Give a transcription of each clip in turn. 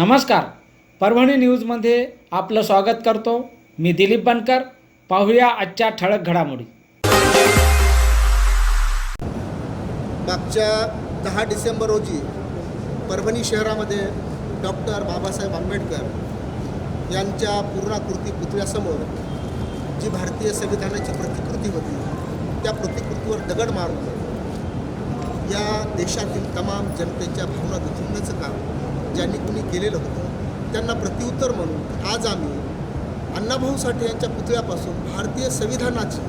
नमस्कार. परभणी न्यूजमध्ये आपलं स्वागत करतो. मी दिलीप बनकर. पाहूया आजच्या ठळक घडामोडी. मागच्या दहा डिसेंबर रोजी परभणी शहरामध्ये डॉक्टर बाबासाहेब आंबेडकर यांच्या पूर्णाकृती पुतळ्यासमोर जी भारतीय संविधानाची प्रतिकृती होती त्या प्रतिकृतीवर दगड मारून या देशातील तमाम जनतेच्या भावना दुखवण्याचं काम ज्यांनी कुणी केलेलं होतं त्यांना प्रत्युत्तर म्हणून आज आम्ही अण्णाभाऊ साठे यांच्या पुतळ्यापासून भारतीय संविधानाची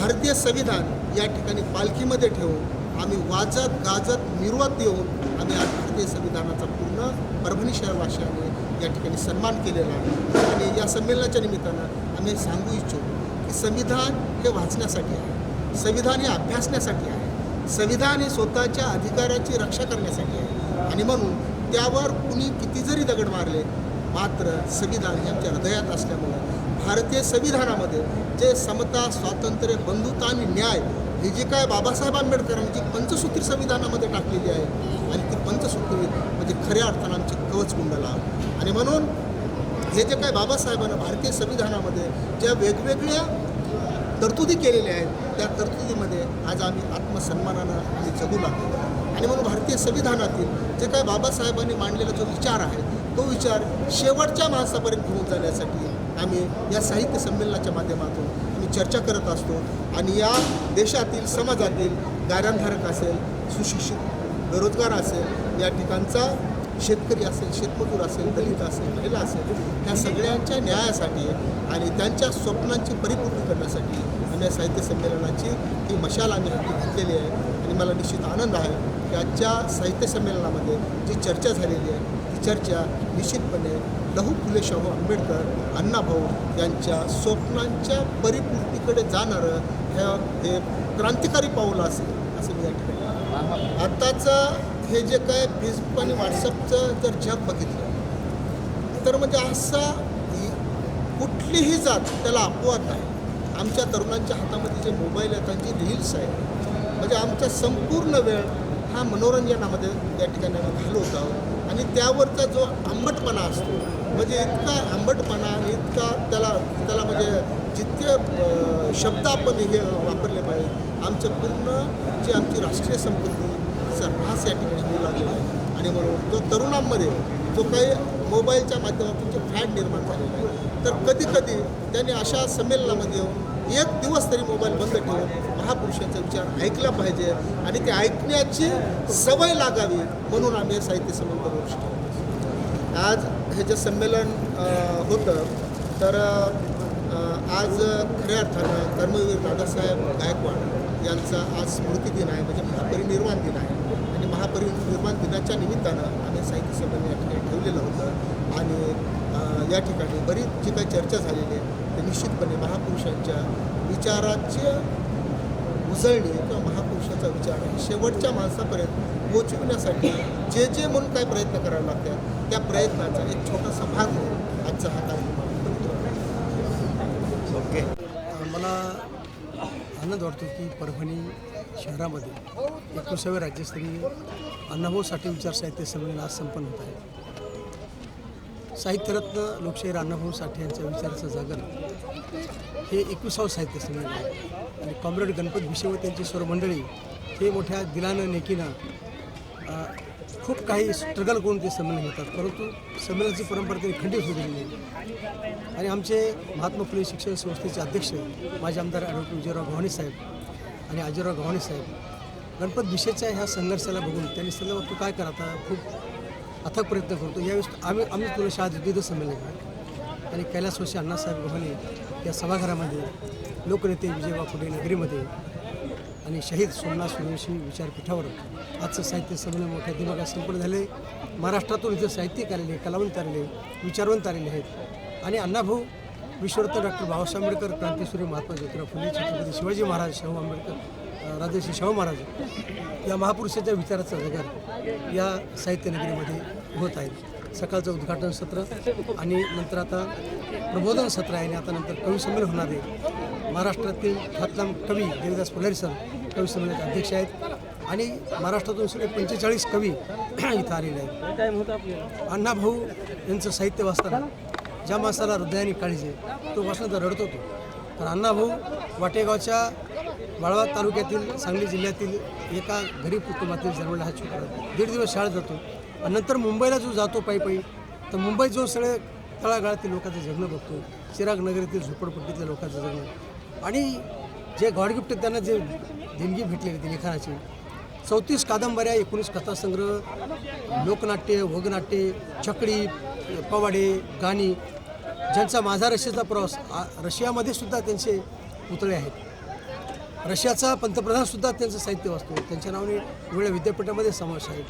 भारतीय संविधान या ठिकाणी पालखीमध्ये ठेवून आम्ही वाजत गाजत निर्वात देऊन आम्ही आज भारतीय संविधानाचा पूर्ण परभणी शहरवासियांनी या ठिकाणी सन्मान केलेला आहे. आणि या संमेलनाच्या निमित्तानं आम्ही सांगू इच्छितो की संविधान हे वाचण्यासाठी आहे संविधान हे अभ्यासण्यासाठी आहे संविधान हे स्वतःच्या अधिकाराची रक्षा करण्यासाठी आहे. आणि म्हणून त्यावर कुणी किती जरी दगड मारले मात्र संविधान हे आमच्या हृदयात असल्यामुळं भारतीय संविधानामध्ये जे समता स्वातंत्र्य बंधुता आणि न्याय हे जे काय बाबासाहेब आंबेडकरांची पंचसूत्री संविधानामध्ये टाकलेली आहे आणि ती पंचसूत्री म्हणजे खऱ्या अर्थानं आमची कवच कुंडला आणि म्हणून हे जे काय बाबासाहेबांना भारतीय संविधानामध्ये ज्या वेगवेगळ्या तरतुदी केलेल्या आहेत त्या तरतुदीमध्ये आज आम्ही आत्मसन्मानानं आम्ही जगू लागलो. आणि म्हणून भारतीय संविधानातील जे काय बाबासाहेबांनी मांडलेला जो विचार आहे तो विचार शेवटच्या माणसापर्यंत घेऊन जाण्यासाठी आम्ही या साहित्य संमेलनाच्या माध्यमातून आम्ही चर्चा करत असतो आणि या देशातील समाजातील गाऱ्यांधारक असेल सुशिक्षित बेरोजगार असेल या ठिकाणचा शेतकरी असेल शेतमजूर असेल दलित असेल महिला असेल ह्या सगळ्यांच्या न्यायासाठी आणि त्यांच्या स्वप्नांची परिपूर्ती करण्यासाठी या साहित्य संमेलनाची ही मशाल आम्ही घेतलेली आहे. आणि मला निश्चित आनंद आहे की आजच्या साहित्य संमेलनामध्ये जी चर्चा झालेली आहे ती चर्चा निश्चितपणे लहू फुले शाहू आंबेडकर अण्णाभाऊ यांच्या स्वप्नांच्या परिपूर्तीकडे जाणारं ह्या हे क्रांतिकारी पाऊल असेल असं मी या ठिकाणी. आत्ताचं हे जे काय फेसबुक आणि व्हॉट्सअपचं जर जग बघितलं तर म्हणजे असा कुठलीही जात त्याला अपवाद नाही. आमच्या तरुणांच्या हातामध्ये जे मोबाईल आहेत त्यांची रील्स आहेत म्हणजे आमचा संपूर्ण वेळ हा मनोरंजनामध्ये या ठिकाणी आम्ही घालवत आहोत. आणि त्यावरचा जो आंबटपणा असतो म्हणजे इतका आंबटपणा आणि इतका त्याला त्याला म्हणजे जितके शब्द आपण हे वापरले पाहिजे आमचं पूर्ण जी आमची राष्ट्रीय संपत्ती ऱ्हास या ठिकाणी होऊ लागलेला आहे आणि म्हणून जो तरुणांमध्ये जो काही मोबाईलच्या माध्यमातून जे फॅड निर्माण झालेला आहे तर कधी कधी त्यांनी अशा संमेलनामध्ये येऊन एक दिवस तरी मोबाईल बंद ठेवून महापुरुषांचा विचार ऐकला पाहिजे आणि ते ऐकण्याची सवय लागावी म्हणून आम्ही साहित्य संबंध गोष्ट आज हे जे संमेलन होतं तर आज खऱ्या अर्थानं कर्मवीर दादासाहेब गायकवाड यांचा आज स्मृती दिन आहे म्हणजे महापरिनिर्वाण दिन आहे. आणि महापरिनिर्वाण दिनाच्या निमित्तानं आम्ही साहित्य संमेलन या ठिकाणी ठेवलेलं होतं. आणि या ठिकाणी बरीच जी काही चर्चा झालेली आहे. निश्चितपणे महापुरुषांच्या विचाराचे उजळणी किंवा महापुरुषाचा विचार शेवटच्या माणसापर्यंत पोचविण्यासाठी जे जे म्हणून काय प्रयत्न करावे लागतात त्या प्रयत्नाचा एक छोटासा भाग म्हणून आजचा हा कार्यक्रम करतो. मला आनंद वाटतो की परभणी शहरामध्ये एकविसाव्या राज्यस्तरीय अण्णाभाऊ साठे विचार साहित्य संमेलन आज संपन्न होत आहे साहित्यरत्न लोकशाहीर अण्णाभाऊ साठे यांच्या विचाराचं जागर हे एकविसावं साहित्य संमेलन आहे. आणि कॉम्रेड गणपत भिशेवत यांची स्वरमंडळी हे मोठ्या दिलानं नेकीनं खूप काही स्ट्रगल करून ते संमेलन घेतात. परंतु संमेलनाची परंपरा त्यांनी खंडित होऊ दिली नाही आणि आमचे महात्मा फुले शिक्षण संस्थेचे अध्यक्ष माजी आमदार ॲडव्होकेट विजयराव गव्हाणे साहेब आणि अजयराव गव्हाणे साहेब गणपत भिशेच्या ह्या संघर्षाला बघून त्यांनी सल्ला तू काय करा आता? खूप अथक प्रयत्न करतो. यावेळेस आम्ही आम्ही तुला शाळा विविध संमेलन आणि आणि वर्षी अण्णासाहेब गव्हाणे या सभागृहामध्ये लोकनेते विजयबा वाकुडे नगरीमध्ये आणि शहीद सोमनाथ सूर्यवंशी विचारपीठावर आजचं साहित्य संमेलन मोठ्या दिमागात संपन्न झाले महाराष्ट्रातून इथं साहित्यिक आलेले कलावंत आलेले विचारवंत आलेले आहेत. आणि अण्णाभाऊ विश्वरत्न डॉक्टर बाबासाहेब आंबेडकर क्रांतीसूर्य महात्मा ज्योतिराव फुले छत्रपती शिवाजी महाराज शाहू आंबेडकर राजर्षी शाहू महाराज या महापुरुषाच्या विचाराचा जगार या साहित्य नगरीमध्ये होत आहे सकाळचं उद्घाटन सत्र आणि नंतर आता प्रबोधन सत्र आहे आणि आता नंतर कविसंमेलन होणार आहे. महाराष्ट्रातील ख्यातनाम कवी देवीदास फुलारी सर कविसंमेलनाचे अध्यक्ष आहेत आणि महाराष्ट्रातून सगळे पंचेचाळीस कवी इथं आलेले आहेत. अण्णा भाऊ यांचं साहित्य वाचताना ज्या माणसाला हृदयाने काळजी तो वाचण्याचा रडत रडतो तो तर अण्णाभाऊ वाटेगावच्या वाळवा तालुक्यातील सांगली जिल्ह्यातील एका गरीब कुटुंबातील जन्मला हा छोटा दीड दिवस शाळेत जातो आणि नंतर मुंबईला जो जातो पायी पायी तर मुंबईत जो सगळे तळागाळातील लोकांचं जगणं बघतो चिराग नगरीतील झोपडपट्टीतल्या लोकांचं जगणं. आणि जे गॉड गिफ्ट त्यांना जे देणगी भेटलेली ती लिखाणाची चौतीस कादंबऱ्या एकोणीस कथासंग्रह लोकनाट्य वगनाट्य छकडी पवाडे गाणी. ज्यांचा माझा रशियाचा प्रवास रशियामध्ये सुद्धा त्यांचे पुतळे आहेत. रशियाचा पंतप्रधानसुद्धा त्यांचं साहित्य वाचतो. त्यांच्या नावाने वेगळ्या विद्यापीठामध्ये समावेश आहे.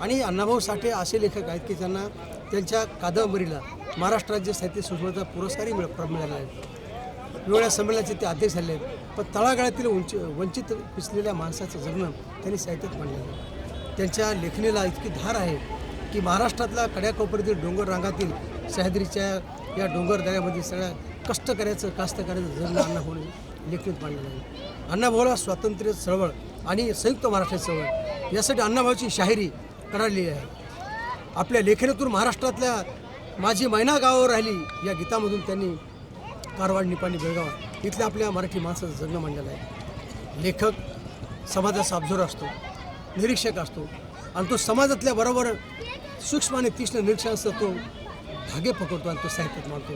आणि अण्णाभाऊ साठे असे लेखक आहेत की त्यांना त्यांच्या कादंबरीला महाराष्ट्र राज्य साहित्य संस्कृतीचा पुरस्कारही मिळ मिळाला आहे. वेगळ्या संमेलनाचे ते अध्यक्ष झाले आहेत. पण तळागाळातील उंच वंचित पिसलेल्या माणसाचं जगणं त्यांनी साहित्यात मांडलेलं आहे. त्यांच्या लेखणीला इतकी धार आहे की महाराष्ट्रातल्या कड्याकोपऱ्यातील डोंगर रांगातील सह्याद्रीच्या या डोंगर दऱ्यामध्ये सगळ्या कष्ट करायचं कास्त करायचं जगणं अण्णा होणे लेखणीत मांडलेलं आहे अण्णाभाऊला स्वातंत्र्य चळवळ आणि संयुक्त महाराष्ट्र चळवळ यासाठी अण्णाभाऊची शाहिरी कडाडलेली आहे. आपल्या लेखनातून महाराष्ट्रातल्या माझी मैना गावावर राहिली या गीतामधून त्यांनी कारवाड निपाणी बेळगाव इथल्या आपल्या मराठी माणसाचं जगणं मांडलेलं आहे. लेखक समाजाचा अबजोर असतो निरीक्षक असतो आणि तो समाजातल्या बरोबर सूक्ष्म आणि तीक्ष्ण निरीक्षण तो धागे पकडतो आणि तो साहित्यात मांडतो.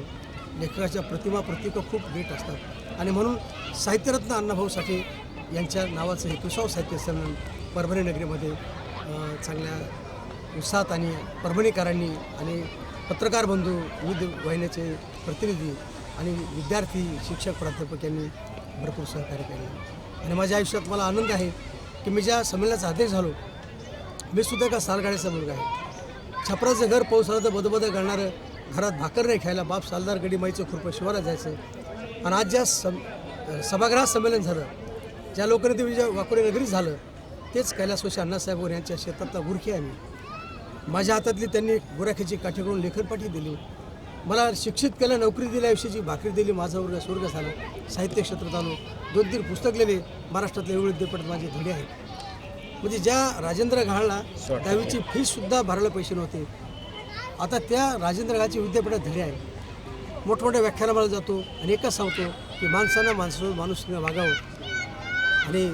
लेखकाच्या प्रतिमा प्रतीकं खूप भेट असतात. आणि म्हणून साहित्यरत्न अण्णाभाऊ साठे यांच्या नावाचं हे कुशाव साहित्य संमेलन परभणी नगरीमध्ये चांगल्या उत्साहात आणि परभणीकरांनी आणि पत्रकार बंधू विविध वाहिन्याचे प्रतिनिधी आणि विद्यार्थी शिक्षक प्राध्यापक यांनी भरपूर सहकार्य केले. आणि माझ्या आयुष्यात मला आनंद आहे की मी ज्या संमेलनाचा अध्यक्ष झालो मी सुद्धा एका सालगाड्याचा मुलगा आहे. छपराचं घर पाऊस आला तर बदबद घालणारं घरात भाकर नाही खायला बाप सालदार गडी माईचं खुरपं शिवाला जायचं. आणि आज ज्या सम सभागृहात संमेलन झालं ज्या लोकांनी ते ज्या वाकोडे नगरीत झालं तेच कैलासवासी अण्णासाहेब यांच्या शेतातला गुरखी आहे मी माझ्या हातातली त्यांनी गुराख्याची काठीकडून लेखनपाठी दिली. मला शिक्षित केलं नोकरी दिल्याविषयीची भाकरी दिली माझा वर्ग स्वर्ग झाला. साहित्य क्षेत्रात आलो. दोन तीन पुस्तक लिहिले. महाराष्ट्रातले एवढे विद्यापीठात माझे धडे आहेत. म्हणजे ज्या राजेंद्र घाळला दहावीची फीसुद्धा भरायला पैसे नव्हते. आता त्या राजेंद्र गांधी विद्यापीठात धडे आहे मोठमोठ्या व्याख्यानामाला जातो आणि एकच सांगतो की माणसांना माणसानं माणूसनं वागावं आणि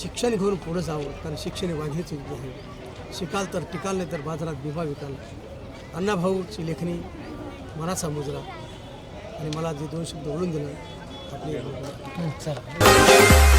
शिक्षण घेऊन पुढं जावं कारण शिक्षण हे वाघेच युद्ध आहे. शिकाल तर टिकाल नाही तर बाजारात बिभा विकाल. अण्णाभाऊची लेखणी मनाचा मुजरा. आणि मला जे दोन शब्द ओढून दिलं आपली चला.